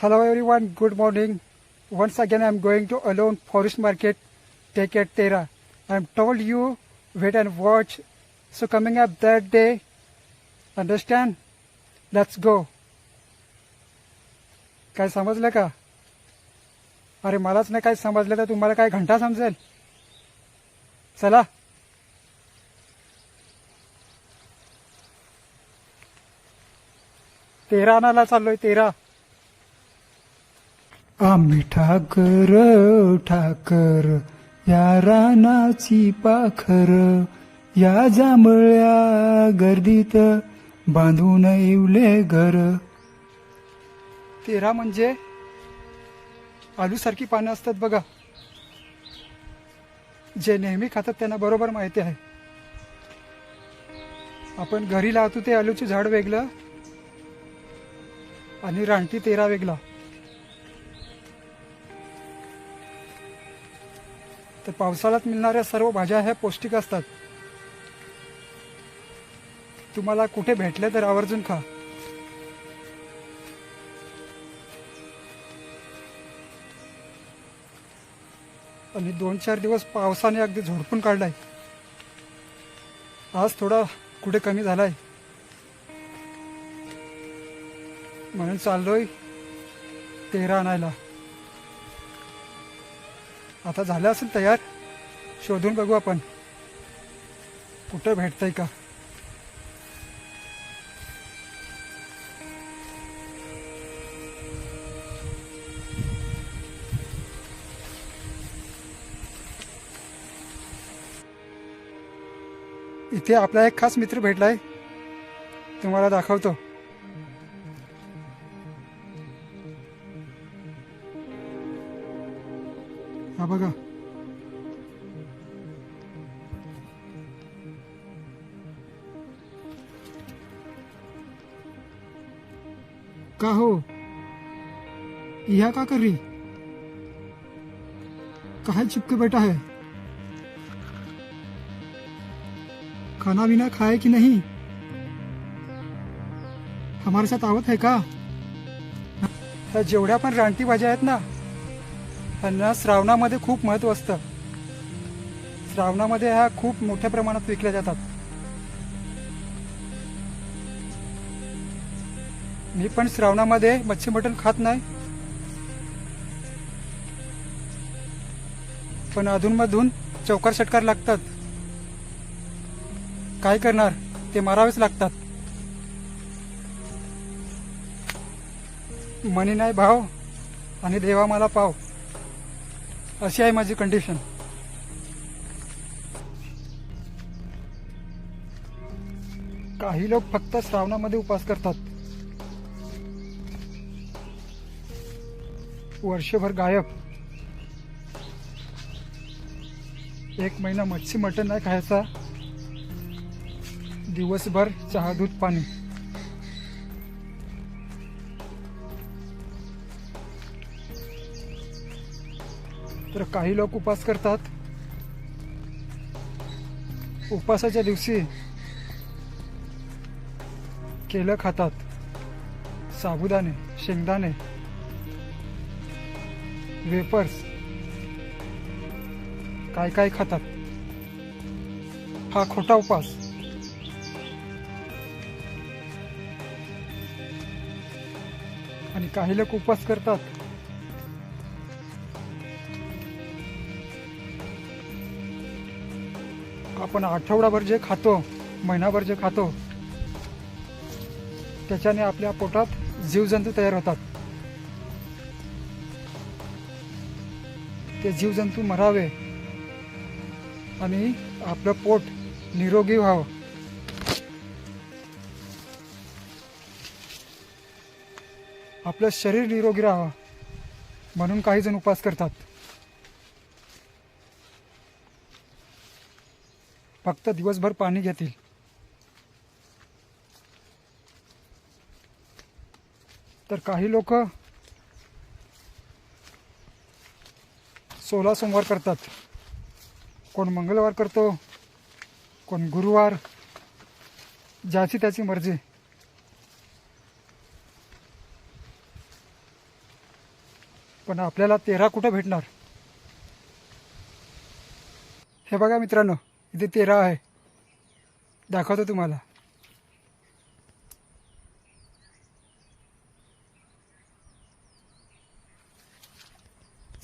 Hello everyone, good morning. Once again I'm going to Alone Forest Market, take at Tera. I'm told you wait and watch. So coming up that day, understand? Let's go. काय समजलं का अरे मलाच नाही काय समजलं तर तुम्हाला काय घंटा समजेल चला तेरा आणायला चाललोय तेरा आम्ही ठाकर ठाकर या रानाची पाखर या जांभळ्या गर्दीत बांधून येवले घर. तेरा म्हणजे आलूसारखी पानं असतात बघा. जे नेहमी खातात त्यांना बरोबर माहिती आहे. आपण घरी लावतो ते आलूचे झाड वेगळं आणि रानटी तेरा वेगळा. तर पावसाळ्यात मिळणाऱ्या सर्व भाज्या ह्या पौष्टिक असतात. तुम्हाला कुठे भेटले तर आवर्जून खा. आणि दोन चार दिवस पावसाने अगदी झोडपून काढलाय. आज थोडा कुठे कमी झालाय. म्हणून चाललोय तेरा आणायला. आता झालं असेल तयार शोधून बघू आपण. कुठं भेटतंय का? इथे आपला एक खास मित्र भेटलाय. तुम्हाला दाखवतो. हा बघा. का हो? यह का कर? रही कहा चिपके बैठा है? खाना बिना खाए कि नहीं? हमारे साथ आवत है का? जेवढ्या पण रानटी भाज्या आहेत ना त्यांना श्रावणामध्ये खूप महत्त्व असतं. श्रावणामध्ये ह्या खूप मोठ्या प्रमाणात विकल्या जातात. मी पण श्रावणामध्ये मच्छी मटण खात नाही. पण अधूनमधून चौकार षटकार लागतात. काय करणार? ते मारावेच लागतात. मनी नाही भाव आणि देवा मला पाव. अशी आहे माझी कंडिशन काही लोक फक्त श्रावणामध्ये उपवास करतात. वर्षभर गायब. एक महिना मच्छी मटण नाही खायचा. दिवसभर चहा दूध पाणी. तर काही लोक उपास करतात. उपासाच्या दिवशी केलं खातात. साबुदाणे शेंगदाणे वेपर्स काय काय खातात. हा खोटा उपास. आणि काही लोक उपवास करतात. आपण आठवडाभर जे खातो महिनाभर जे खातो त्याच्याने आपल्या पोटात जीवजंतू तयार होतात. ते जीवजंतू मरावे आणि आपलं पोट निरोगी व्हावं. आपलं शरीर निरोगी राहावं म्हणून काही जण उपास करतात. फक्त दिवसभर पाणी घेतील. तर काही लोक सोळा सोमवार करतात. कोण मंगळवार करतो कोण गुरुवार ज्याची त्याची मर्जी. पण आपल्याला तेरा कुठं भेटणार? हे बघा मित्रांनो. इथे तेरा आहे. दाखवतो तुम्हाला.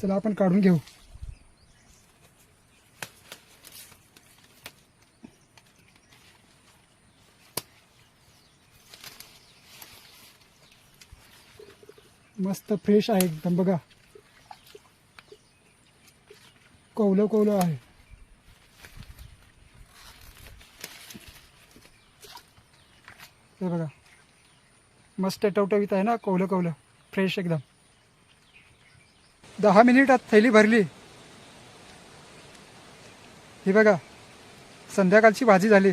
चला आपण काढून घेऊ. मस्त फ्रेश आहे एकदम बघा. कौलं कौलं आहे हे बघा मस्त टवटवीत आहे ना कौलं कौलं फ्रेश एकदम. दहा मिनिटात थैली भरली. ही बघा संध्याकाळची भाजी झाली.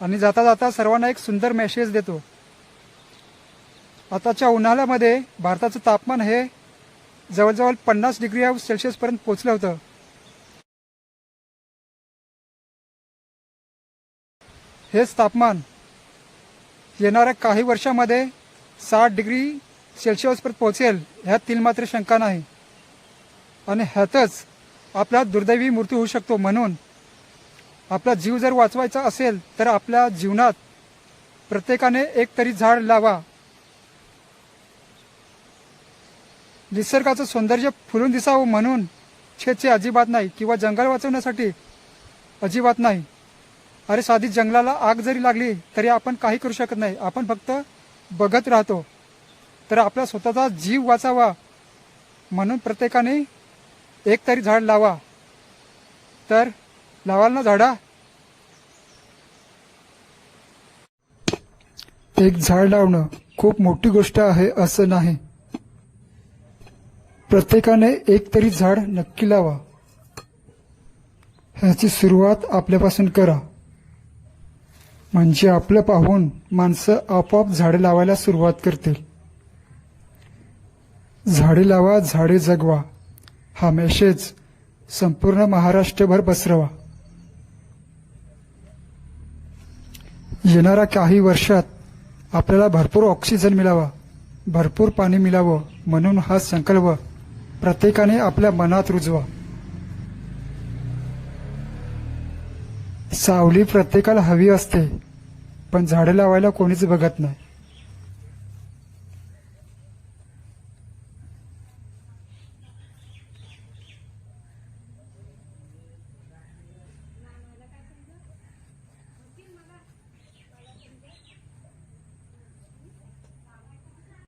आणि जाता जाता सर्वांना एक सुंदर मेसेज देतो. आताच्या उन्हाळ्यामध्ये भारताचं तापमान हे जवळजवळ पन्नास डिग्री सेल्सिअसपर्यंत पोचलं होतं. हेच तापमान. येणाऱ्या काही वर्षामध्ये साठ डिग्री सेल्सिअसपर्यंत पोहोचेल ह्यात मात्र शंका नाही. आणि ह्यातच आपला दुर्दैवी मृत्यू होऊ शकतो म्हणून आपला जीव जर वाचवायचा असेल तर आपल्या जीवनात प्रत्येकाने एक तरी झाड लावा. निसर्गाचं सौंदर्य फुलून दिसावं म्हणून छेचे अजिबात नाही किंवा जंगल वाचवण्यासाठी अजिबात नाही. अरे साधी जंगलाला आग जरी लागली तरी आपण काही करू शकत नाही. आपण फक्त बघत राहतो. तर आपला स्वतःचा जीव वाचावा. म्हणून प्रत्येकाने एक तरी झाड लावा. तर लावाल ना झाडा? एक झाड लावणं खूप मोठी गोष्ट आहे असं नाही. प्रत्येकाने एक तरी झाड नक्की लावा. ह्याची सुरुवात आपल्यापासून करा. म्हणजे आपलं पाहून माणसं आपोआप झाडे लावायला सुरुवात करतील. झाडे लावा झाडे जगवा. हा मेसेज संपूर्ण महाराष्ट्रभर पसरवा. येणाऱ्या काही वर्षात आपल्याला भरपूर ऑक्सिजन मिळावा भरपूर पाणी मिळावं म्हणून हा संकल्प प्रत्येकाने आपल्या मनात रुजवा. सावली प्रत्येकाला हवी असते पण झाडे लावायला कोणीच बघत नाही.